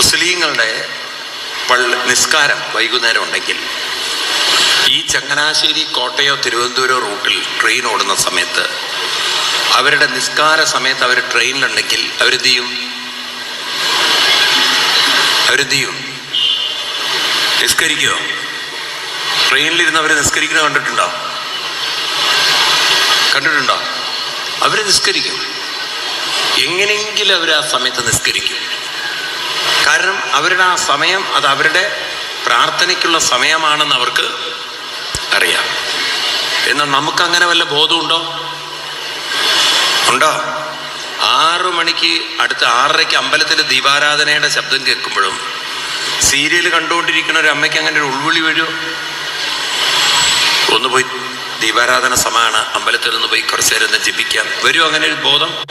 മുസ്ലിങ്ങളുടെ നിസ്കാരം വൈകുന്നേരം ഉണ്ടെങ്കിൽ ഈ ചങ്ങനാശ്ശേരി കോട്ടയോ തിരുവനന്തപുരം റൂട്ടിൽ ട്രെയിൻ ഓടുന്ന സമയത്ത് അവരുടെ നിസ്കാര സമയത്ത് അവർ ട്രെയിനിലുണ്ടെങ്കിൽ അവരെന്ത് ചെയ്യും അവരെന്ത് ചെയ്യും നിസ്കരിക്കുമോ ട്രെയിനിലിരുന്ന് അവർ നിസ്കരിക്കുന്നത് കണ്ടിട്ടുണ്ടോ? കണ്ടിട്ടുണ്ടോ? അവർ നിസ്കരിക്കും. എങ്ങനെയെങ്കിലും അവർ ആ സമയത്ത് നിസ്കരിക്കും. കാരണം അവരുടെ ആ സമയം അത് അവരുടെ പ്രാർത്ഥനയ്ക്കുള്ള സമയമാണെന്ന് അവർക്ക് അറിയാം. എന്നാൽ നമുക്ക് അങ്ങനെ വല്ല ബോധമുണ്ടോ? ഉണ്ടോ? ആറു മണിക്ക് അടുത്ത ആറരയ്ക്ക് അമ്പലത്തിൽ ദീപാരാധനയുടെ ശബ്ദം കേൾക്കുമ്പോഴും സീരിയൽ കണ്ടുകൊണ്ടിരിക്കുന്ന ഒരു അമ്മയ്ക്ക് അങ്ങനെ ഒരു ഉൾവിളി വീഴുമോ ഒന്ന് പോയി ദീപാരാധന സമയമാണ് അമ്പലത്തിൽ നിന്ന് പോയി കുറച്ചു നേരം ജപിക്കാം. വരും അങ്ങനെ ഒരു ബോധം?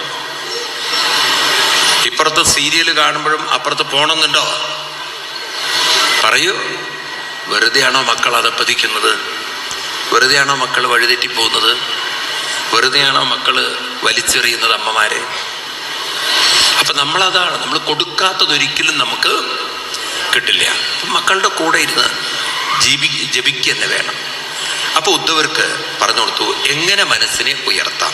ഇപ്പുറത്ത് സീരിയൽ കാണുമ്പോഴും അപ്പുറത്ത് പോണമെന്നുണ്ടോ പറയൂ. വെറുതെയാണോ മക്കൾ അതപ്പതിക്കുന്നത് വെറുതെയാണോ മക്കൾ വഴിതെറ്റി പോകുന്നത് വെറുതെയാണോ മക്കൾ വലിച്ചെറിയുന്നത് അമ്മമാരെ? അപ്പൊ നമ്മളതാണ്. നമ്മൾ കൊടുക്കാത്തതൊരിക്കലും നമുക്ക് കിട്ടില്ല. മക്കളുടെ കൂടെ ഇരുന്ന് ജീവി ജപിക്കുക തന്നെ വേണം. അപ്പൊ ഉദ്ധവർക്ക് പറഞ്ഞു കൊടുത്തു എങ്ങനെ മനസ്സിനെ ഉയർത്താം?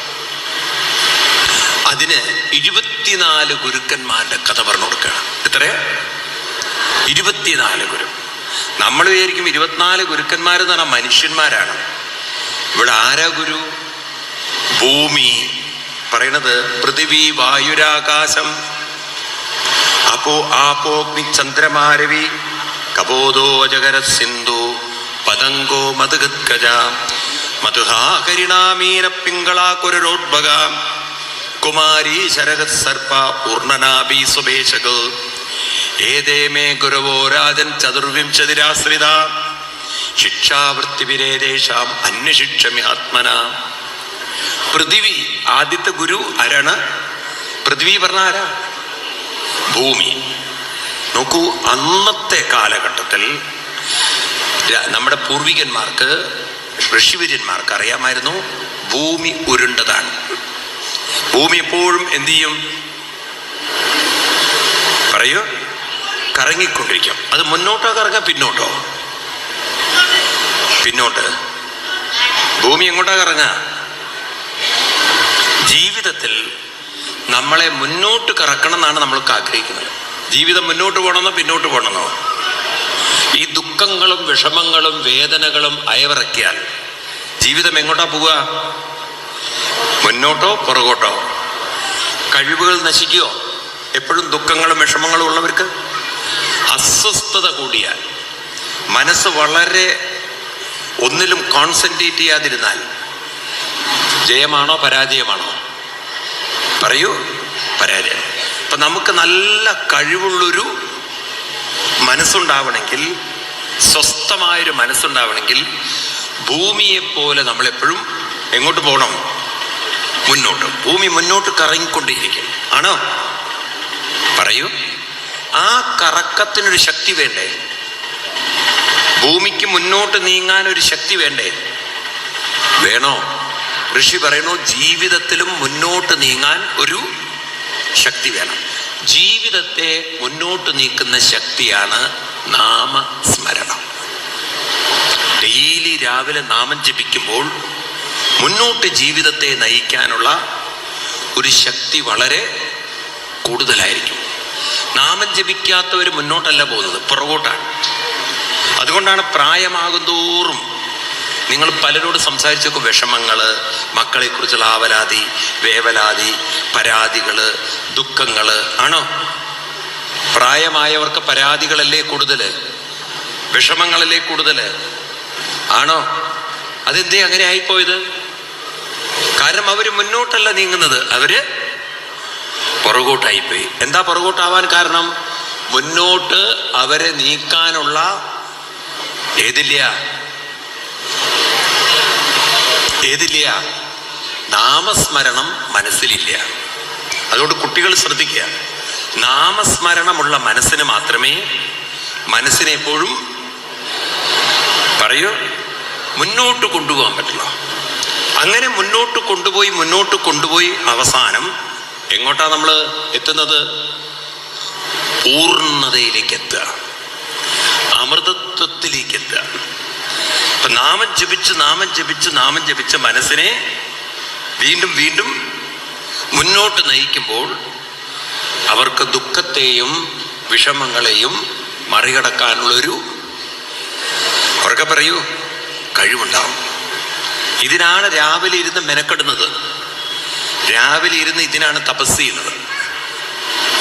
അതിന് ഇരുപത്തിനാല് ഗുരുക്കന്മാരുടെ കഥ പറഞ്ഞു കൊടുക്കുകയാണ്. എത്രയാ? ഇരുപത്തിനാല് ഗുരു. നമ്മൾ വിചാരിക്കും ഇരുപത്തിനാല് ഗുരുക്കന്മാർ എന്ന് പറഞ്ഞാൽ മനുഷ്യന്മാരാണ്. ഇവിടെ ആരാ ഗുരു? ഭൂമി. പറയണത് പൃഥിവി വായുരാകാശം. അപ്പോ ആപോഗ്നി ചന്ദ്രമാരവി കബോധോ അജകര സിന്ധു പതങ്കോ മധുഗദ്ഗജ മധുഹാകരിണാമീന പിങ്കളാകുരോദ്ഭഗ ചതുർവിംശതിരാശ്രിത ശിക്ഷാവൃത്തിവിരേതേഷാം അന്യശിക്ഷമി ആത്മന. പൃഥിവി ആദ്യത്തെ ഗുരു ആരാണ് പൃഥ്വി പറഞ്ഞ ആരാ? ഭൂമി. നോക്കൂ അന്നത്തെ കാലഘട്ടത്തിൽ നമ്മുടെ പൂർവികന്മാർക്ക് ഋഷിവര്യന്മാർക്ക് അറിയാമായിരുന്നു ഭൂമി ഉരുണ്ടതാണ്. ഭൂമി എപ്പോഴും എന്തു ചെയ്യും? പറയൂ. കറങ്ങിക്കൊണ്ടിരിക്കും. അത് മുന്നോട്ടോ കറങ്ങാം പിന്നോട്ടോ? പിന്നോട്ട്. ഭൂമി എങ്ങോട്ടാ കറങ്ങ ജീവിതത്തിൽ നമ്മളെ മുന്നോട്ട് കറക്കണം എന്നാണ് നമ്മൾക്ക് ആഗ്രഹിക്കുന്നത്. ജീവിതം മുന്നോട്ട് പോകണമെന്നോ പിന്നോട്ട് പോകണമെന്നോ? ഈ ദുഃഖങ്ങളും വിഷമങ്ങളും വേദനകളും അയവിറക്കിയാൽ ജീവിതം എങ്ങോട്ടാ പോവുക? മുന്നോട്ടോ പുറകോട്ടോ? കഴിവുകൾ നശിക്കുകയോ എപ്പോഴും ദുഃഖങ്ങളും വിഷമങ്ങളും ഉള്ളവർക്ക്? അസ്വസ്ഥത കൂടിയാൽ മനസ്സ് വളരെ ഒന്നിലും കോൺസെൻട്രേറ്റ് ചെയ്യാതിരുന്നാൽ ജയമാണോ പരാജയമാണോ? പറയൂ പരാജയം. അപ്പം നമുക്ക് നല്ല കഴിവുള്ളൊരു മനസ്സുണ്ടാവണമെങ്കിൽ സ്വസ്ഥമായൊരു മനസ്സുണ്ടാവണമെങ്കിൽ ഭൂമിയെപ്പോലെ നമ്മളെപ്പോഴും എങ്ങോട്ട് പോകണം? മുന്നോട്ട്. ഭൂമി മുന്നോട്ട് കറങ്ങിക്കൊണ്ടിരിക്കും. ആണോ? പറയൂ. ആ കറക്കത്തിനൊരു ശക്തി വേണ്ടേ? ഭൂമിക്ക് മുന്നോട്ട് നീങ്ങാൻ ഒരു ശക്തി വേണ്ടേ? വേണോ? ഋഷി പറയണു ജീവിതത്തിലും മുന്നോട്ട് നീങ്ങാൻ ഒരു ശക്തി വേണം. ജീവിതത്തെ മുന്നോട്ട് നീക്കുന്ന ശക്തിയാണ് നാമസ്മരണം. ഡെയിലി രാവിലെ നാമം ജപിക്കുമ്പോൾ മുന്നോട്ട് ജീവിതത്തെ നയിക്കാനുള്ള ഒരു ശക്തി വളരെ കൂടുതലായിരിക്കും. നാമം ജപിക്കാത്തവർ മുന്നോട്ടല്ല പോകുന്നത് പുറകോട്ടാണ്. അതുകൊണ്ടാണ് പ്രായമാകുന്തോറും നിങ്ങൾ പലരോട് സംസാരിച്ചൊക്കെ വിഷമങ്ങൾ മക്കളെക്കുറിച്ചുള്ള ആവലാതി വേവലാതി പരാതികൾ ദുഃഖങ്ങൾ ആണോ? പ്രായമായവർക്ക് പരാതികളല്ലേ കൂടുതൽ വിഷമങ്ങളല്ലേ കൂടുതൽ ആണോ? അതെന്തേ അങ്ങനെ ആയിപ്പോയത്? കാരണം അവർ മുന്നോട്ടല്ല നീങ്ങുന്നത്. അവർ പുറകോട്ടായിപ്പോയി. എന്താ പുറകോട്ടാവാൻ കാരണം? മുന്നോട്ട് അവരെ നീക്കാനുള്ള ഏതില്ല? ഏതില്ല? നാമസ്മരണം മനസ്സിലില്ല. അതുകൊണ്ട് കുട്ടികൾ ശ്രദ്ധിക്കുക. നാമസ്മരണമുള്ള മനസ്സിന് മാത്രമേ മനസ്സിനെ എപ്പോഴും പറയൂ മുന്നോട്ട് കൊണ്ടുപോകാൻ പറ്റുള്ളൂ. അങ്ങനെ മുന്നോട്ട് കൊണ്ടുപോയി മുന്നോട്ട് കൊണ്ടുപോയി അവസാനം എങ്ങോട്ടാ നമ്മൾ എത്തുന്നത്? പൂർണതയിലേക്ക് എത്തുക അമൃതത്വത്തിലേക്ക് എത്തുക അപ്പൊ നാമം ജപിച്ച് നാമം ജപിച്ച് നാമം ജപിച്ച മനസ്സിനെ വീണ്ടും വീണ്ടും മുന്നോട്ട് നയിക്കുമ്പോൾ അവർക്ക് ദുഃഖത്തെയും വിഷമങ്ങളെയും മറികടക്കാനുള്ളൊരു അവർക്ക് പറയൂ കഴിവുണ്ടാവും. ഇതിനാണ് രാവിലെ ഇരുന്ന് മെനക്കെടുന്നത്. രാവിലെ ഇരുന്ന് ഇതിനാണ് തപസ് ചെയ്യുന്നത്.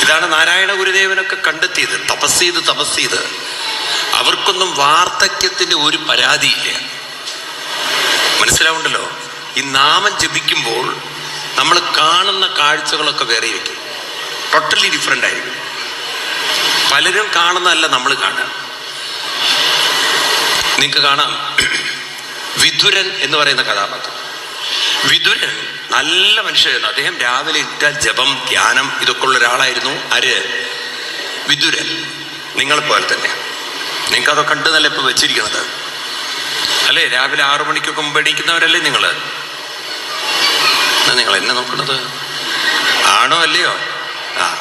ഇതാണ് നാരായണ ഗുരുദേവനൊക്കെ കണ്ടെത്തിയത്. തപസ് ചെയ്ത് തപസ് ചെയ്ത്. അവർക്കൊന്നും വാർദ്ധക്യത്തിന്റെ ഒരു പരാതിയില്ല. മനസ്സിലാവുണ്ടല്ലോ? ഈ നാമം ജപിക്കുമ്പോൾ നമ്മൾ കാണുന്ന കാഴ്ചകളൊക്കെ വേറെ വയ്ക്കും ടോട്ടലി ഡിഫറെന്റ് ആയിരിക്കും. പലരും കാണുന്നതല്ല നമ്മൾ കാണുക. നിങ്ങൾക്ക് കാണാം. വിതുരൻ എന്ന് പറയുന്ന കഥാപാത്രം. വിതുരൻ നല്ല മനുഷ്യനായിരുന്നു. അദ്ദേഹം രാവിലെ ഇട്ട ജപം ധ്യാനം ഇതൊക്കെ ഉള്ള ഒരാളായിരുന്നു ആര്? നിങ്ങളെ പോലെ തന്നെ. നിങ്ങൾക്ക് അതൊക്കെ കണ്ട് നല്ല ഇപ്പൊ വെച്ചിരിക്കുന്നത്. അല്ലേ? രാവിലെ ആറു മണിക്കൊക്കെ മുമ്പ് എണീക്കുന്നവരല്ലേ നിങ്ങൾ നിങ്ങൾ എന്നെ നോക്കുന്നത്? ആണോ അല്ലയോ? ആ.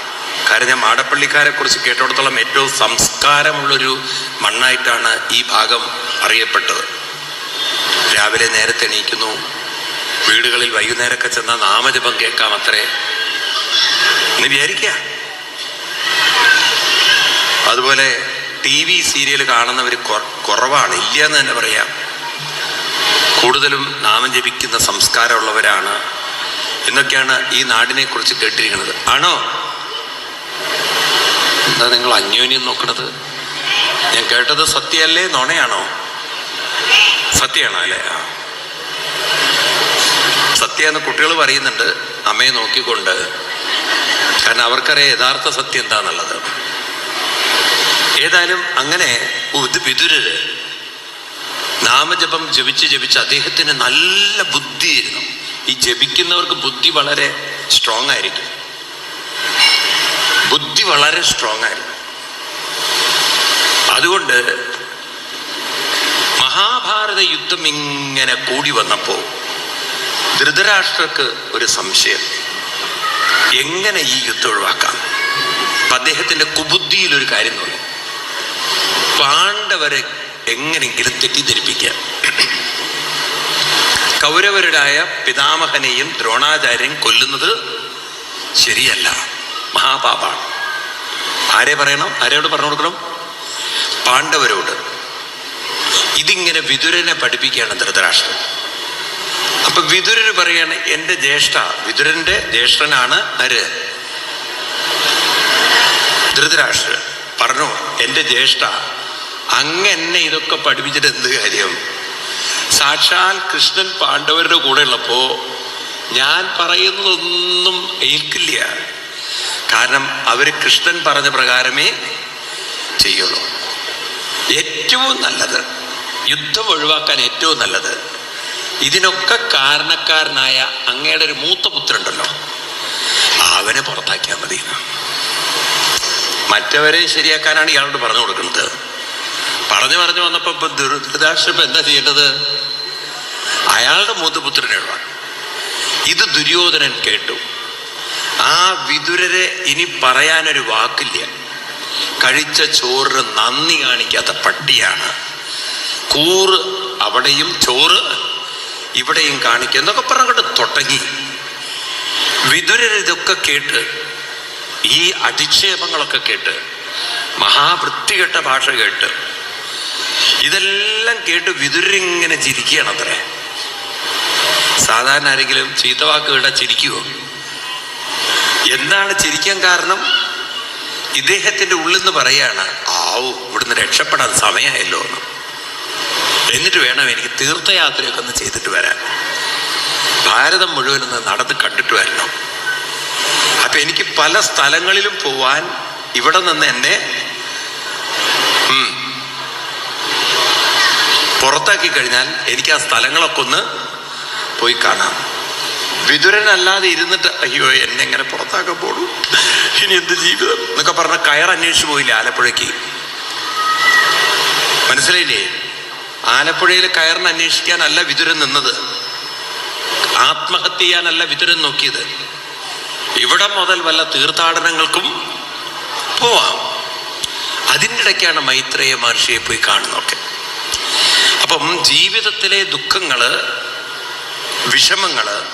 കാര്യം ഞാൻ മാടപ്പള്ളിക്കാരെ കുറിച്ച് കേട്ടിടത്തോളം ഏറ്റവും സംസ്കാരമുള്ളൊരു മണ്ണായിട്ടാണ് ഈ ഭാഗം അറിയപ്പെട്ടത്. രാവിലെ നേരത്തെ എണീക്കുന്നു. വീടുകളിൽ വൈകുന്നേരമൊക്കെ ചെന്ന നാമജപം കേൾക്കാം അത്രേ എന്ന് വിചാരിക്കുക. അതുപോലെ ടി വി സീരിയൽ കാണുന്നവർ കുറവാണ്. ഇല്ല എന്ന് തന്നെ പറയാം. കൂടുതലും നാമം ജപിക്കുന്ന സംസ്കാരമുള്ളവരാണ്. എന്നൊക്കെയാണ് ഈ നാടിനെ കുറിച്ച് കേട്ടിരിക്കുന്നത്. ആണോ? എന്താ നിങ്ങൾ അന്യോന്യം നോക്കണത്? ഞാൻ കേട്ടത് സത്യമല്ലേ? നുണയാണോ? സത്യമാണോ അല്ലേ? ആ. സത്യം എന്ന് കുട്ടികൾ പറയുന്നുണ്ട് അമ്മയെ നോക്കിക്കൊണ്ട്. കാരണം അവർക്കറിയാം യഥാർത്ഥ സത്യം എന്താന്നുള്ളത്. ഏതായാലും അങ്ങനെ വിതുരര് നാമജപം ജപിച്ച് ജപിച്ച് അദ്ദേഹത്തിന് നല്ല ബുദ്ധിയായിരുന്നു ഈ ജപിക്കുന്നവർക്ക് ബുദ്ധി വളരെ സ്ട്രോങ് ആയിരിക്കും. ബുദ്ധി വളരെ സ്ട്രോങ് ആയിരുന്നു. അതുകൊണ്ട് മഹാഭാരത യുദ്ധം ഇങ്ങനെ കൂടി വന്നപ്പോൾ ധൃതരാഷ്ട്രക്ക് ഒരു സംശയം. എങ്ങനെ ഈ യുദ്ധം ഒഴിവാക്കാം? അപ്പൊ കുബുദ്ധിയിൽ ഒരു കാര്യം തോന്നി. പാണ്ഡവരെ എങ്ങനെങ്കിലും തെറ്റിദ്ധരിപ്പിക്കാം കൗരവരുടായ പിതാമഹനെയും ദ്രോണാചാര്യൻ കൊല്ലുന്നത് ശരിയല്ല. മഹാപാപാണ്. ആരെ പറയണം? ആരോട് പറഞ്ഞു കൊടുക്കണം? പാണ്ഡവരോട്. ഇതിങ്ങനെ വിതുരനെ പഠിപ്പിക്കുകയാണ് ധൃതരാഷ്ട്രൻ. അപ്പൊ വിതുരന് പറയാണ് എന്റെ ജ്യേഷ്ഠ വിതുരന്റെ ജ്യേഷ്ഠനാണ് ആര്? ധൃതരാഷ്ട്രൻ പറഞ്ഞു എന്റെ ജ്യേഷ്ഠ അങ്ങ് എന്നെ ഇതൊക്കെ പഠിപ്പിച്ചിട്ട് എന്ത് കാര്യം? സാക്ഷാൽ കൃഷ്ണൻ പാണ്ഡവരുടെ കൂടെ ഉള്ളപ്പോ ഞാൻ പറയുന്നതൊന്നും ഏൽക്കില്ല. കാരണം അവർ കൃഷ്ണൻ പറഞ്ഞ പ്രകാരമേ ചെയ്യുള്ളൂ. ഏറ്റവും നല്ലത് യുദ്ധം ഒഴിവാക്കാൻ ഏറ്റവും നല്ലത്. ഇതിനൊക്കെ കാരണക്കാരനായ അങ്ങയുടെ ഒരു മൂത്ത പുത്രനുണ്ടല്ലോ. അവനെ പുറത്താക്കിയാൽ മതി. മറ്റവരെ ശരിയാക്കാനാണ് ഇയാളോട് പറഞ്ഞു കൊടുക്കുന്നത്. പറഞ്ഞു പറഞ്ഞു വന്നപ്പോ ദുരിതാശ്രമം എന്താ ചെയ്യേണ്ടത്? അയാളുടെ മൂത്തപുത്രനെ ഒഴിവാക്കി. ഇത് ദുര്യോധനൻ കേട്ടു. ആ വിതുരരെ ഇനി പറയാനൊരു വാക്കില്ല. കഴിച്ച ചോറിന് നന്ദി കാണിക്കാത്ത പട്ടിയാണ്. കൂറ് അവിടെയും ചോറ് ഇവിടെയും കാണിക്കുക എന്നൊക്കെ പറഞ്ഞിട്ട് തുടങ്ങി. വിതുരർ ഇതൊക്കെ കേട്ട് ഈ അധിക്ഷേപങ്ങളൊക്കെ കേട്ട് മഹാവൃത്തികെട്ട ഭാഷ കേട്ട് ഇതെല്ലാം കേട്ട് വിതുരിങ്ങനെ ചിരിക്കുകയാണ് അത്രേ. സാധാരണ ആരെങ്കിലും ചീത്തവാക്ക് കേട്ടാൽ ചിരിക്കുമോ എന്താണ് ചിരിക്കാൻ കാരണം? ഇദ്ദേഹത്തിന്റെ ഉള്ളിൽ നിന്ന് പറയാണ് ആവു ഇവിടുന്ന് രക്ഷപ്പെടാൻ സമയമായല്ലോ എന്ന്. എന്നിട്ട് വേണം എനിക്ക് തീർത്ഥയാത്രയൊക്കെ ഒന്ന് ചെയ്തിട്ട് വരാൻ. ഭാരതം മുഴുവനൊന്ന് നടന്ന് കണ്ടിട്ട് വരണം. അപ്പൊ എനിക്ക് പല സ്ഥലങ്ങളിലും പോവാൻ ഇവിടെ നിന്ന് എന്നെ പുറത്താക്കി കഴിഞ്ഞാൽ എനിക്ക് ആ സ്ഥലങ്ങളൊക്കെ ഒന്ന് പോയി കാണാം. വിതുരനല്ലാതെ ഇരുന്നിട്ട് അയ്യോ എന്നെ എങ്ങനെ പുറത്താക്കാൻ പോണു? ഇനി എന്ത് ജീവിതം? എന്നൊക്കെ പറഞ്ഞ കയർ അന്വേഷിച്ചു പോയില്ല ആലപ്പുഴയ്ക്ക്. മനസ്സിലായില്ലേ? ആലപ്പുഴയിൽ കയറിന് അന്വേഷിക്കാനല്ല വിതുരൻ നിന്നത്. ആത്മഹത്യ ചെയ്യാനല്ല വിതുരൻ നോക്കിയത്. ഇവിടെ മുതൽ വല്ല തീർത്ഥാടനങ്ങൾക്കും പോവാം. അതിന്റെ ഇടയ്ക്കാണ് മൈത്രേയ മഹർഷിയെ പോയി കാണുന്നതൊക്കെ. അപ്പം ജീവിതത്തിലെ ദുഃഖങ്ങൾ വിഷമങ്ങൾ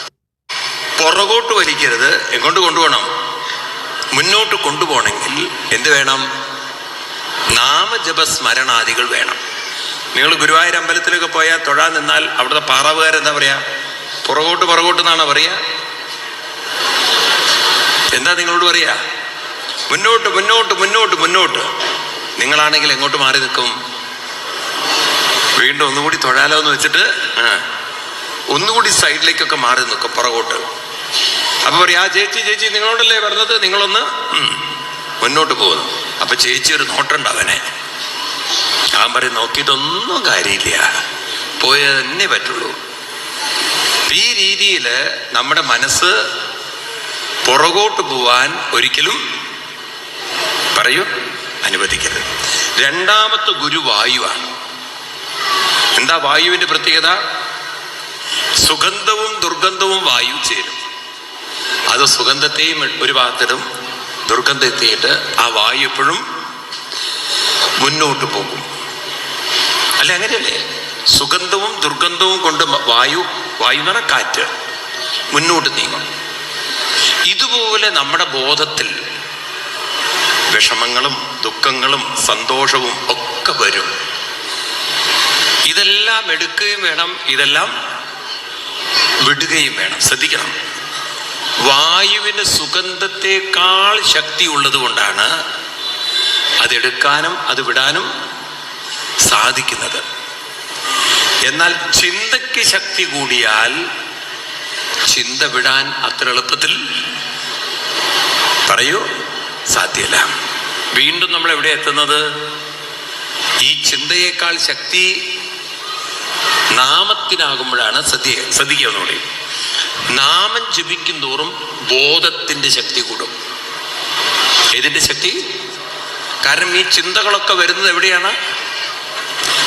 പുറകോട്ട് വലിക്കരുത്. എങ്ങോട്ട് കൊണ്ടുപോകണം? മുന്നോട്ട് കൊണ്ടുപോകണമെങ്കിൽ എന്ത് വേണം? നാമജപസ്മരണാദികൾ വേണം. നിങ്ങൾ ഗുരുവായൂർ അമ്പലത്തിലൊക്കെ പോയാൽ തൊഴാൻ നിന്നാൽ അവിടുത്തെ പാറാവുകാരെന്താ പറയാ? പുറകോട്ട് പുറകോട്ട് എന്നാണ് പറയാ? എന്താ നിങ്ങളോട് പറയാ? മുന്നോട്ട് മുന്നോട്ട് മുന്നോട്ട് മുന്നോട്ട്. നിങ്ങളാണെങ്കിൽ എങ്ങോട്ട് മാറി നിൽക്കും? വീണ്ടും ഒന്നുകൂടി തൊഴാലോ എന്ന് വെച്ചിട്ട് ഒന്നുകൂടി സൈഡിലേക്കൊക്കെ മാറി നിൽക്കും പുറകോട്ട്. അപ്പൊ പറയാ ചേച്ചി ചേച്ചി നിങ്ങളോടല്ലേ പറഞ്ഞത്? നിങ്ങളൊന്ന് മുന്നോട്ട് പോകുന്നു. അപ്പൊ ചേച്ചി ഒരു നോട്ടുണ്ട് അവൻ പറയും നോക്കിയിട്ടൊന്നും കാര്യമില്ല. പോയത് തന്നെ പറ്റുള്ളൂ. ഈ രീതിയിൽ നമ്മുടെ മനസ്സ് പുറകോട്ട് പോവാൻ ഒരിക്കലും പറയൂ അനുവദിക്കരുത്. രണ്ടാമത്തെ ഗുരു വായുവാണ് എന്താ വായുവിന്റെ പ്രത്യേകത? സുഗന്ധവും ദുർഗന്ധവും വായു ചേരും. അത് സുഗന്ധത്തെയും ഒരു ഭാഗത്തിടും ദുർഗന്ധത്തെയിട്ട് ആ വായു എപ്പോഴും മുന്നോട്ട് പോകും. അല്ലെ അങ്ങനെയല്ലേ? സുഗന്ധവും ദുർഗന്ധവും കൊണ്ട് വായു വായു എന്ന് കാറ്റ്. മുന്നോട്ട് നീങ്ങും. ഇതുപോലെ നമ്മുടെ ബോധത്തിൽ വിഷമങ്ങളും ദുഃഖങ്ങളും സന്തോഷവും ഒക്കെ വരും. ഇതെല്ലാം എടുക്കുകയും വേണം ഇതെല്ലാം വിടുകയും വേണം. ശ്രദ്ധിക്കണം. വായുവിന് സുഗന്ധത്തെക്കാൾ ശക്തി ഉള്ളത് കൊണ്ടാണ് അതെടുക്കാനും അത് വിടാനും സാധിക്കുന്നത്. എന്നാൽ ചിന്തയ്ക്ക് ശക്തി കൂടിയാൽ ചിന്ത വിടാൻ അത്ര എളുപ്പത്തിൽ പറയൂ സാധ്യല്ല. വീണ്ടും നമ്മൾ എവിടെ എത്തുന്നത്? ഈ ചിന്തയേക്കാൾ ശക്തി നാമത്തിനാകുമ്പോഴാണ് സദ്യ ശ്രദ്ധിക്കുക നാമം ജപിക്കും തോറും ബോധത്തിന്റെ ശക്തി കൂടും. ഏതിന്റെ ശക്തി? കാരണം ഈ ചിന്തകളൊക്കെ വരുന്നത് എവിടെയാണ്?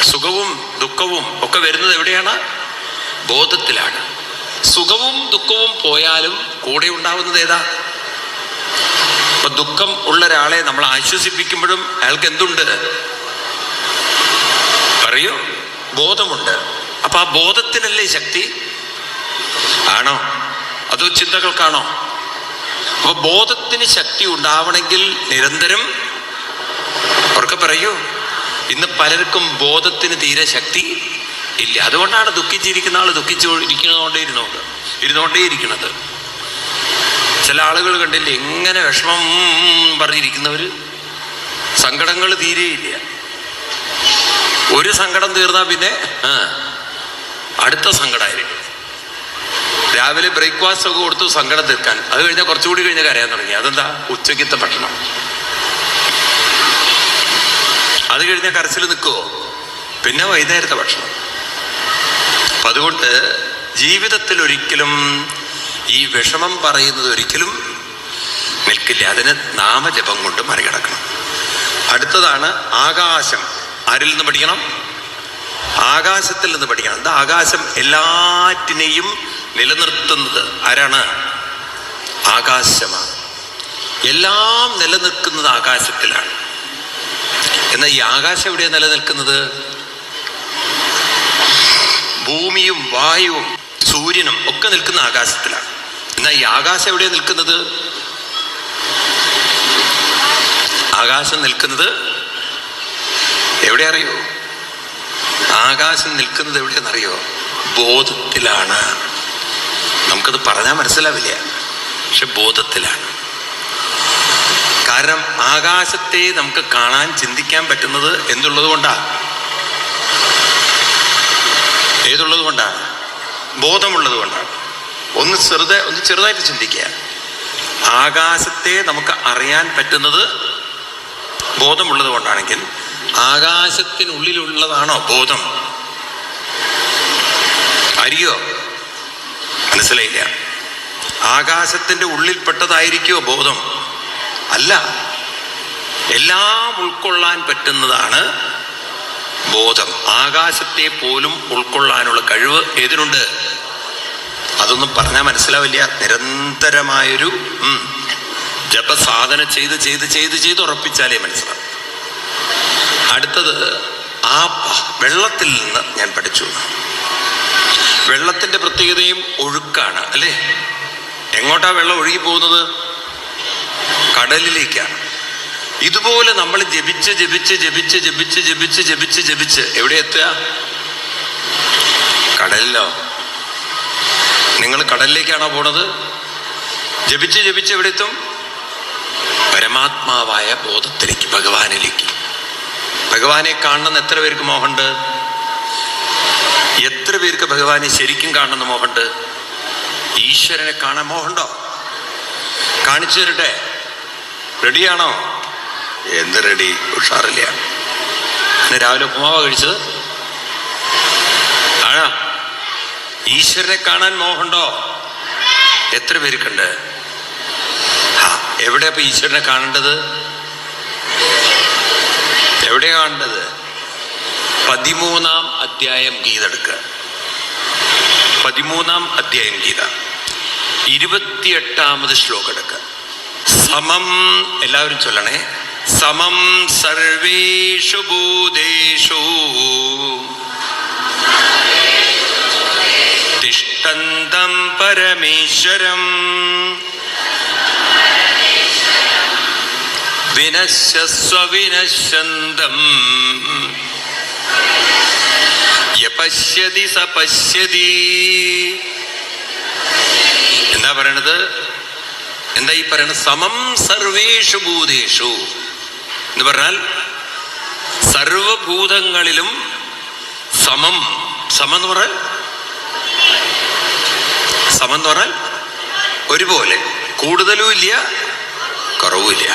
സുഖവും ദുഃഖവും ഒക്കെ വരുന്നത് എവിടെയാണ്? ബോധത്തിലാണ്. സുഖവും ദുഃഖവും പോയാലും കൂടെ ഉണ്ടാവുന്നത് ഏതാ? ഇപ്പൊ ദുഃഖം ഉള്ള ഒരാളെ നമ്മൾ ആശ്വസിപ്പിക്കുമ്പോഴും അയാൾക്ക് എന്തുണ്ട്? പറയൂ. ബോധമുണ്ട്. അപ്പൊ ആ ബോധത്തിനല്ലേ ശക്തി? ആണോ? അതോ ചിന്തകൾക്കാണോ? അപ്പൊ ബോധത്തിന് ശക്തി ഉണ്ടാവണമെങ്കിൽ നിരന്തരം ഉറക്കെ പറയൂ. ഇന്ന് പലർക്കും ബോധത്തിന് തീരെ ശക്തി ഇല്ല. അതുകൊണ്ടാണ് ദുഃഖിച്ചിരിക്കുന്ന ആൾ ദുഃഖിച്ചു ഇരിക്കുന്നതുകൊണ്ടേ ഇരുന്നോണ്ട് ഇരുന്നുകൊണ്ടേ ഇരിക്കുന്നത് ചില ആളുകൾ കണ്ടില്ലേ എങ്ങനെ വിഷമം പറഞ്ഞിരിക്കുന്നവർ സങ്കടങ്ങൾ തീരെയില്ല ഒരു സങ്കടം തീർന്നാൽ പിന്നെ അടുത്ത സങ്കടമായിരിക്കും രാവിലെ ബ്രേക്ക്ഫാസ്റ്റ് ഒക്കെ കൊടുത്തു സങ്കടം തീർക്കാൻ. അത് കഴിഞ്ഞാൽ കുറച്ചുകൂടി കഴിഞ്ഞാൽ കരയാൻ തുടങ്ങി. അതെന്താ? ഉച്ചക്കത്തെ ഭക്ഷണം. അത് കഴിഞ്ഞാൽ കരച്ചിൽ നിൽക്കുമോ പിന്നെ വൈകുന്നേരത്തെ ഭക്ഷണം. അപ്പൊ അതുകൊണ്ട് ജീവിതത്തിൽ ഒരിക്കലും ഈ വിഷമം പറയുന്നത് ഒരിക്കലും നിൽക്കില്ല. അതിന് നാമജപം കൊണ്ട് മറികടക്കണം. അടുത്തതാണ് ആകാശം. ആരിൽ നിന്ന് പഠിക്കണം? ആകാശത്തിൽ നിന്ന് പഠിക്കണം. എന്താ ആകാശം എല്ലാറ്റിനെയും നിലനിർത്തുന്നത് ആരാണ്? ആകാശമാണ്. എല്ലാം നിലനിൽക്കുന്നത് ആകാശത്തിലാണ്. എന്നാൽ ഈ ആകാശം എവിടെയാണ് നിലനിൽക്കുന്നത്? ഭൂമിയും വായുവും സൂര്യനും ഒക്കെ നിൽക്കുന്ന ആകാശത്തിലാണ്. എന്നാൽ ഈ ആകാശം എവിടെയാണ് നിൽക്കുന്നത്? ആകാശം നിൽക്കുന്നത് എവിടെ അറിയോ ആകാശം നിൽക്കുന്നത് എവിടെയെന്നറിയോ ബോധത്തിലാണ്. നമുക്കത് പറഞ്ഞാൽ മനസ്സിലാവില്ല. പക്ഷെ ബോധത്തിലാണ്. കാരണം ആകാശത്തെ നമുക്ക് കാണാൻ ചിന്തിക്കാൻ പറ്റുന്നത് എന്തുള്ളത് കൊണ്ടാ? ഏതുള്ളത് കൊണ്ടാണ് ബോധമുള്ളത് കൊണ്ടാണ് ഒന്ന് ചെറുത ഒന്ന് ചെറുതായിട്ട് ചിന്തിക്കുക. ആകാശത്തെ നമുക്ക് അറിയാൻ പറ്റുന്നത് ബോധമുള്ളത് കൊണ്ടാണെങ്കിൽ ആകാശത്തിനുള്ളിലുള്ളതാണോ ബോധം? അറിയോ? മനസ്സിലായില്ല. ആകാശത്തിന്റെ ഉള്ളിൽപ്പെട്ടതായിരിക്കോ ബോധം? അല്ല. എല്ലാം ഉൾക്കൊള്ളാൻ പറ്റുന്നതാണ് ബോധം. ആകാശത്തെ പോലും ഉൾക്കൊള്ളാനുള്ള കഴിവ് ഏതിനുണ്ട്? അതൊന്നും പറഞ്ഞാൽ മനസ്സിലാവില്ല. നിരന്തരമായൊരു ജപസാധന ചെയ്ത് ചെയ്ത് ചെയ്ത് ചെയ്ത് ഉറപ്പിച്ചാലേ മനസ്സിലാവും. അടുത്തത് ആ വെള്ളത്തിൽ നിന്ന് ഞാൻ പഠിച്ചു. വെള്ളത്തിന്റെ പ്രത്യേകതയും ഒഴുക്കാണ് അല്ലേ? എങ്ങോട്ടാ വെള്ളം ഒഴുകി പോകുന്നത്? കടലിലേക്കാണ്. ഇതുപോലെ നമ്മൾ ജപിച്ച് ജപിച്ച് ജപിച്ച് ജപിച്ച് ജപിച്ച് ജപിച്ച് ജപിച്ച് എവിടെ എത്തുക? കടലിലോ? നിങ്ങൾ കടലിലേക്കാണോ പോണത്? ജപിച്ച് ജപിച്ച് എവിടെ എത്തും? പരമാത്മാവായ ബോധത്തിലേക്ക് ഭഗവാനിലേക്ക്. ഭഗവാനെ കാണണമെന്ന് എത്ര പേർക്ക് മോഹമുണ്ട്? എത്ര പേർക്ക് ഭഗവാനെ ശരിക്കും കാണണമെന്ന് മോഹമുണ്ട്? ഈശ്വരനെ കാണാൻ മോഹമുണ്ടോ? കാണിച്ചു തരട്ടെ. റെഡിയാണോ? എന്ത് റെഡി? ഉഷാറില്ല. ഇന്ന് രാവിലെ ഉപ്പുമാവ കഴിച്ചത്. ആണോ? ഈശ്വരനെ കാണാൻ മോഹമുണ്ടോ? എത്ര പേർക്കുണ്ട്? ആ എവിടെ അപ്പൊ ഈശ്വരനെ കാണേണ്ടത്? എവിടെയാ കാണേണ്ടത്? പതിമൂന്നാം അധ്യായം ഗീത എടുക്കുക. പതിമൂന്നാം അധ്യായം ഗീത. ഇരുപത്തിയെട്ടാമത് ശ്ലോകം എടുക്കുക. സമം എല്ലാവരും ചൊല്ലണേ. സമം സർവേഷു ഭൂതേഷു. തിഷ്ടന്തം പരമേശ്വരം. വിനശ്യസ്വ വിനശ്യന്തം യപശ്യതി സ പശ്യതി എന്താ പറയണത്? എന്താ ഈ പറയുന്നത് സമം സർവേഷു ഭൂതേഷു എന്ന് പറഞ്ഞാൽ സർവഭൂതങ്ങളിലും സമം. സമം എന്ന് പറഞ്ഞാൽ? സമം എന്ന് പറഞ്ഞാൽ ഒരുപോലെ. കൂടുതലും ഇല്ല കുറവുമില്ല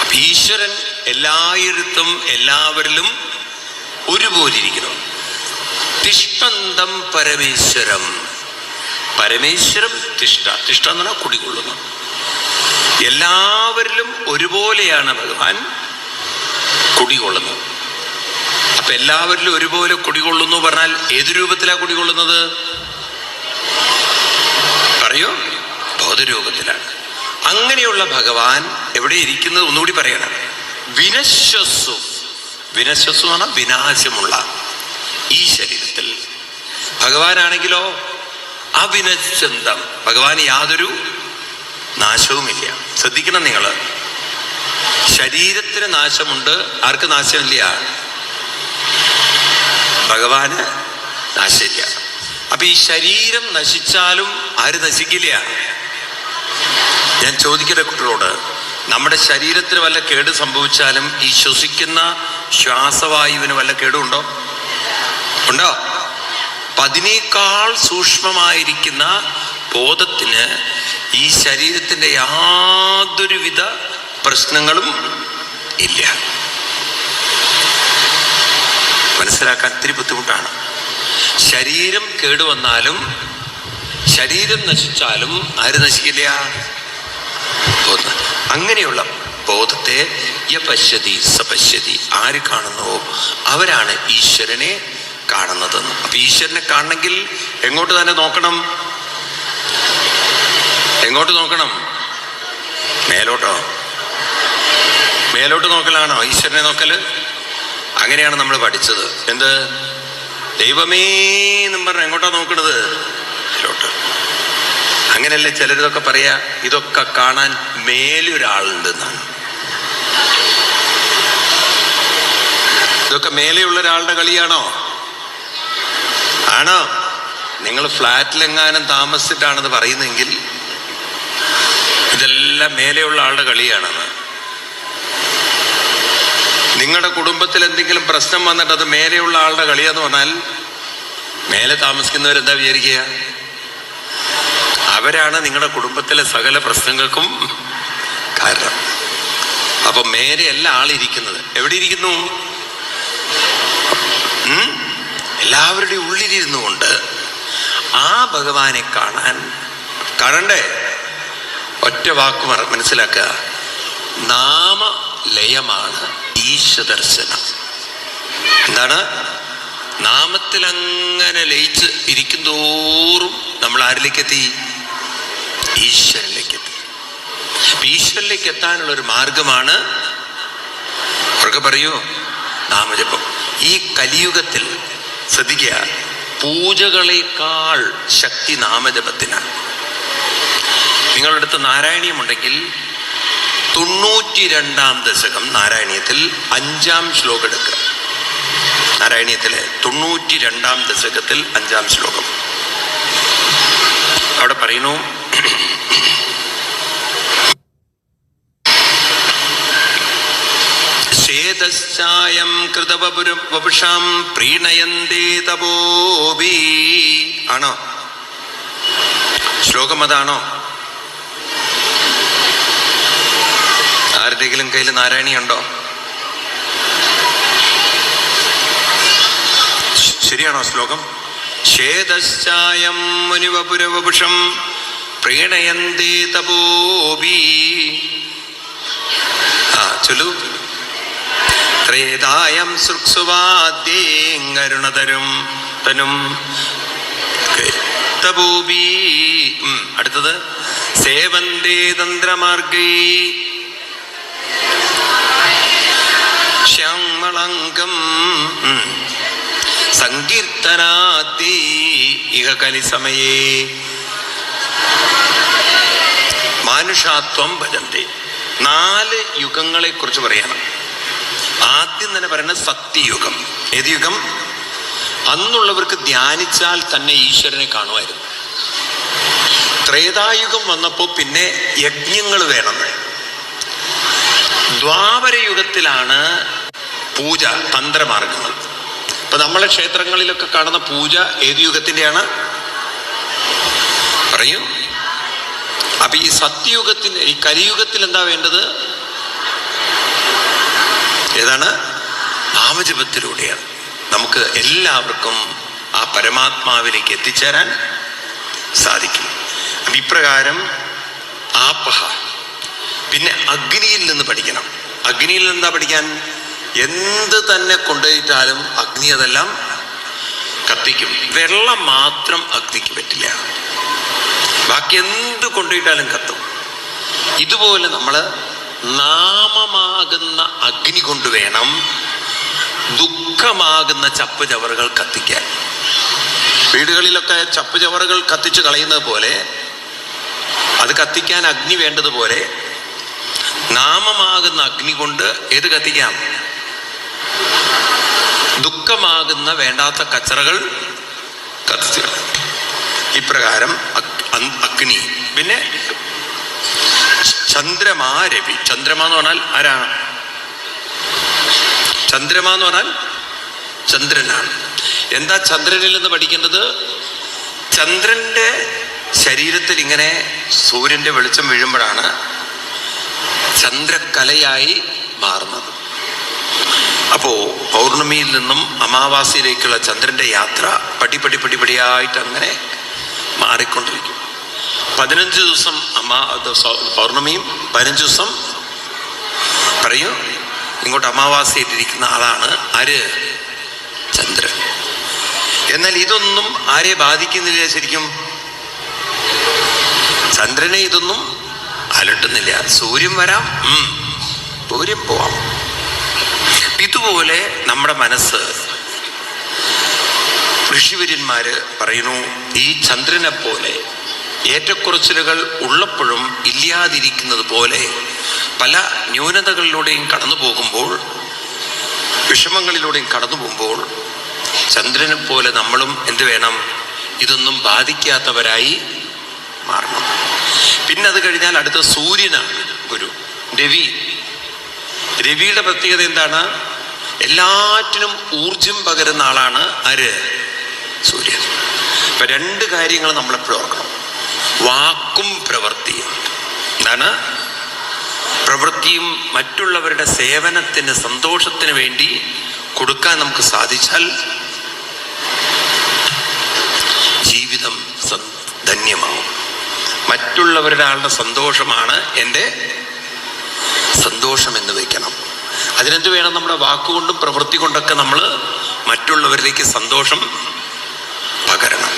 അപ്പൊ ഈശ്വരൻ എല്ലായിടത്തും എല്ലാവരിലും ഒരുപോലെ ഇരിക്കുന്നു. തിഷ്ടന്തം പരമേശ്വരം. പരമേശ്വരം തിഷ്ട തിഷ്ട എന്ന് പറഞ്ഞാൽ കുടികൊള്ളുന്നു. എല്ലാവരിലും ഒരുപോലെയാണ് ഭഗവാൻ കുടികൊള്ളുന്നത്. അപ്പൊ എല്ലാവരിലും ഒരുപോലെ കുടികൊള്ളുന്നു പറഞ്ഞാൽ ഏത് രൂപത്തിലാണ് കുടികൊള്ളുന്നത്? പറയോ. ബോധരൂപത്തിലാണ്. അങ്ങനെയുള്ള ഭഗവാൻ എവിടെ ഇരിക്കുന്നത് ഒന്നുകൂടി പറയണം. വിനശ്വസ്സു വിനശ്വസ്സു പറഞ്ഞാൽ വിനാശമുള്ള ഈ ശരീരത്തിൽ. ഭഗവാനാണെങ്കിലോ? അവിനശ്ചന്തം. ഭഗവാൻ യാതൊരു നാശവുമില്ല. ശ്രദ്ധിക്കണം നിങ്ങൾ ശരീരത്തിന് നാശമുണ്ട് ആർക്ക് നാശമില്ല? ഭഗവാന് നാശമില്ല. അപ്പൊ ഈ ശരീരം നശിച്ചാലും ആര് നശിക്കില്ല? ഞാൻ ചോദിക്കട്ടെ കുട്ടികളോട്. നമ്മുടെ ശരീരത്തിന് വല്ല കേട് സംഭവിച്ചാലും ഈ ശ്വസിക്കുന്ന ശ്വാസവായുവിന് വല്ല കേടുണ്ടോ? ഉണ്ടോ? അപ്പൊ അതിനേക്കാൾ സൂക്ഷ്മമായിരിക്കുന്ന ബോധത്തിന് ഈ ശരീരത്തിന്റെ യാതൊരുവിധ പ്രശ്നങ്ങളും ഇല്ല. മനസ്സിലാക്കാൻ ഇത്തിരി ബുദ്ധിമുട്ടാണ്. ശരീരം കേടുവന്നാലും ശരീരം നശിച്ചാലും ആര് നശിക്കില്ല? അങ്ങനെയുള്ള ബോധത്തെ യപശ്യതി സപശ്യതി ആര് കാണുന്നുവോ അവരാണ് ഈശ്വരനെ കാണുന്നതെന്ന്. അപ്പൊ ഈശ്വരനെ കാണണമെങ്കിൽ എങ്ങോട്ട് തന്നെ നോക്കണം? എങ്ങോട്ട് നോക്കണം. മേലോട്ടോ. മേലോട്ട് നോക്കലാണോ? ഈശ്വരനെ നോക്കൽ? അങ്ങനെയാണ് നമ്മൾ പഠിച്ചത്. എന്ത്? ദൈവമേ എന്നും പറഞ്ഞ് എങ്ങോട്ടാ നോക്കണത്? മേലോട്ട്. അങ്ങനെയല്ലേ ചിലരിതൊക്കെ പറയാ? ഇതൊക്കെ കാണാൻ മേലൊരാളുണ്ട് എന്നാണ് ഇതൊക്കെ മേലെയുള്ള ഒരാളുടെ കളിയാണോ? ആണോ? നിങ്ങൾ ഫ്ലാറ്റിലെങ്ങാനും താമസിച്ചിട്ടാണെന്ന് പറയുന്നെങ്കിൽ ഇതെല്ലാം മേലെയുള്ള ആളുടെ കളിയാണെന്ന് നിങ്ങളുടെ കുടുംബത്തിൽ എന്തെങ്കിലും പ്രശ്നം വന്നിട്ട് അത് മേലെയുള്ള ആളുടെ കളിയാന്ന് പറഞ്ഞാൽ മേലെ താമസിക്കുന്നവരെന്താ വിചാരിക്കുക? അവരാണ് നിങ്ങളുടെ കുടുംബത്തിലെ സകല പ്രശ്നങ്ങൾക്കും കാരണം. അപ്പൊ മേലെയല്ല ആളിരിക്കുന്നത്. എവിടെ ഇരിക്കുന്നു? എല്ലാവരുടെയും ഉള്ളിലിരുന്നു കൊണ്ട് ആ ഭഗവാനെ കാണാൻ കാണണ്ടേ? ഒറ്റ വാക്ക് മനസ്സിലാക്കുക മനസ്സിലാക്കുക നാമലയമാണ് ഈശ്വദർശനം. എന്താണ്? നാമത്തിൽ അങ്ങനെ ലയിച്ച് ഇരിക്കും തോറും നമ്മൾ ആരിലേക്ക് എത്തി ഈശ്വരനിലേക്ക് എത്തി ഈശ്വരനിലേക്ക് എത്താനുള്ള ഒരു മാർഗമാണ് അവർക്ക് പറയൂ നാമജപം. ഈ കലിയുഗത്തിൽ ശ്രദ്ധിക്കുക പൂജകളേക്കാൾ ശക്തി നാമജപത്തിനാണ്. നിങ്ങളുടെ അടുത്ത് നാരായണീയമുണ്ടെങ്കിൽ തൊണ്ണൂറ്റി രണ്ടാം ദശകം നാരായണീയത്തിൽ അഞ്ചാം ശ്ലോകം എടുക്കുക. നാരായണീയത്തിലെ തൊണ്ണൂറ്റി രണ്ടാം ദശകത്തിൽ അഞ്ചാം ശ്ലോകം. അവിടെ പറയുന്നു ശ്ലോകം അതാണോ? ആരുടെയെങ്കിലും കയ്യിൽ നാരായണിയുണ്ടോ? ഉണ്ടോ ശരിയാണോ ശ്ലോകം? ശ്വേതശ്ചായം മുനിവപുരവപുഷം പ്രീണയന്തേ തപോബി ആ ചൊല്ലു. ത്രേതായം സൃക്സുവാദ്യേങ്ങരുണതരും തനും. തപോബി അടുത്തത്. സേവന്തേ തന്ത്രമാർഗൈ. ശ്യാമളങ്കം ഉം. സങ്കീർത്തനാദി ഇഹ കലിസമയേ മാനുഷാത്വം ഭജന്തി. നാല് യുഗങ്ങളെ കുറിച്ച് പറയണം. ആദ്യം തന്നെ പറയുന്നത് സത്യയുഗം. ഏത് യുഗം? അന്നുള്ളവർക്ക് ധ്യാനിച്ചാൽ തന്നെ ഈശ്വരനെ കാണുമായിരുന്നു. ത്രേതായുഗം വന്നപ്പോൾ പിന്നെ യജ്ഞങ്ങൾ വേണം. ദ്വാപരയുഗത്തിലാണ് പൂജ തന്ത്രമാർഗങ്ങൾ. ഇപ്പൊ നമ്മളെ ക്ഷേത്രങ്ങളിലൊക്കെ കാണുന്ന പൂജ ഏത് യുഗത്തിന്റെയാണ് പറയൂ. അപ്പൊ ഈ സത്യയുഗത്തിന് ഈ കലിയുഗത്തിൽ എന്താ വേണ്ടത്? ഏതാണ്? നാമജപത്തിലൂടെയാണ്. നമുക്ക് എല്ലാവർക്കും ആ പരമാത്മാവിലേക്ക് എത്തിച്ചേരാൻ സാധിക്കും. അപ്പൊ ഇപ്രകാരം ആപ്പഹ പിന്നെ അഗ്നിയിൽ നിന്ന് പഠിക്കണം. അഗ്നിയിൽ നിന്ന് എന്താ പഠിക്കാൻ? എന്ത് തന്നെ കൊണ്ടുപോയിട്ടാലും അഗ്നി അതെല്ലാം കത്തിക്കും. വെള്ളം മാത്രം അഗ്നിക്ക് പറ്റില്ല. ബാക്കി എന്ത് കൊണ്ടുപോയിട്ടാലും കത്തും. ഇതുപോലെ നമ്മൾ നാമമാകുന്ന അഗ്നി കൊണ്ട് വേണം ദുഃഖമാകുന്ന ചപ്പ് ചവറുകൾ കത്തിക്കാൻ. വീടുകളിലൊക്കെ ചപ്പ് ചവറുകൾ കത്തിച്ച് കളയുന്നത് പോലെ അത് കത്തിക്കാൻ അഗ്നി വേണ്ടതുപോലെ നാമമാകുന്ന അഗ്നി കൊണ്ട് ഏത് കത്തിക്കാം? ദുഃഖമാകുന്ന വേണ്ടാത്ത കച്ചറകൾ കത്തിച്ചു ഇപ്രകാരം അഗ്നി. പിന്നെ ചന്ദ്രമാ രവി ചന്ദ്രമ എന്ന് പറഞ്ഞാൽ ആരാണ്? ചന്ദ്രമ എന്ന് പറഞ്ഞാൽ ചന്ദ്രനാണ്. എന്താ ചന്ദ്രനിൽ നിന്ന് പഠിക്കേണ്ടത്? ചന്ദ്രന്റെ ശരീരത്തിൽ ഇങ്ങനെ സൂര്യന്റെ വെളിച്ചം വീഴുമ്പോഴാണ് ചന്ദ്രകലയായി മാറുന്നത്. അപ്പോ പൗർണമിയിൽ നിന്നും അമാവാസിയിലേക്കുള്ള ചന്ദ്രന്റെ യാത്ര പടിപടി പടിപടിയായിട്ട് പടി പടിയായിട്ട് അങ്ങനെ മാറിക്കൊണ്ടിരിക്കും. പതിനഞ്ച് ദിവസം അമാ പൗർണമിയും പതിനഞ്ച് ദിവസം പറയൂ ഇങ്ങോട്ട് അമാവാസിയായിട്ടിരിക്കുന്ന ആളാണ് ആര്? ചന്ദ്രൻ. എന്നാൽ ഇതൊന്നും ആരെ ബാധിക്കുന്നില്ല ശരിക്കും? ചന്ദ്രനെ ഇതൊന്നും അലട്ടുന്നില്ല. സൂര്യൻ വരാം സൂര്യൻ പോവാം. ഇതുപോലെ നമ്മുടെ മനസ്സ് ഋഷിവര്യന്മാര് പറയുന്നു ഈ ചന്ദ്രനെ പോലെ ഏറ്റക്കുറച്ചിലുകൾ ഉള്ളപ്പോഴും ഇല്ലാതിരിക്കുന്നത് പോലെ പല ന്യൂനതകളിലൂടെയും കടന്നു പോകുമ്പോൾ വിഷമങ്ങളിലൂടെയും കടന്നു പോകുമ്പോൾ ചന്ദ്രനെ പോലെ നമ്മളും എന്ത് വേണം? ഇതൊന്നും ബാധിക്കാത്തവരായി മാറണം. പിന്നെ അത് കഴിഞ്ഞാൽ അടുത്ത സൂര്യനാണ് ഗുരു രവി. രവിയുടെ പ്രത്യേകത എന്താണ്? എല്ലാറ്റിനും ഊർജം പകരുന്ന ആളാണ് ആര്? സൂര്യൻ. ഇപ്പൊ രണ്ട് കാര്യങ്ങൾ നമ്മളെപ്പോഴും ഓർക്കണം. വാക്കും പ്രവൃത്തിയും. എന്താണ്? പ്രവൃത്തിയും മറ്റുള്ളവരുടെ സേവനത്തിന് സന്തോഷത്തിന് വേണ്ടി കൊടുക്കാൻ നമുക്ക് സാധിച്ചാൽ ജീവിതം ധന്യമാവും. മറ്റുള്ളവരുടെ ആളുടെ സന്തോഷമാണ് എന്റെ സന്തോഷം എന്ന് വെക്കണം. അതിനെന്ത് വേണം നമ്മുടെ വാക്കുകൊണ്ടും പ്രവൃത്തി കൊണ്ടൊക്കെ നമ്മൾ മറ്റുള്ളവരിലേക്ക് സന്തോഷം പകരണം.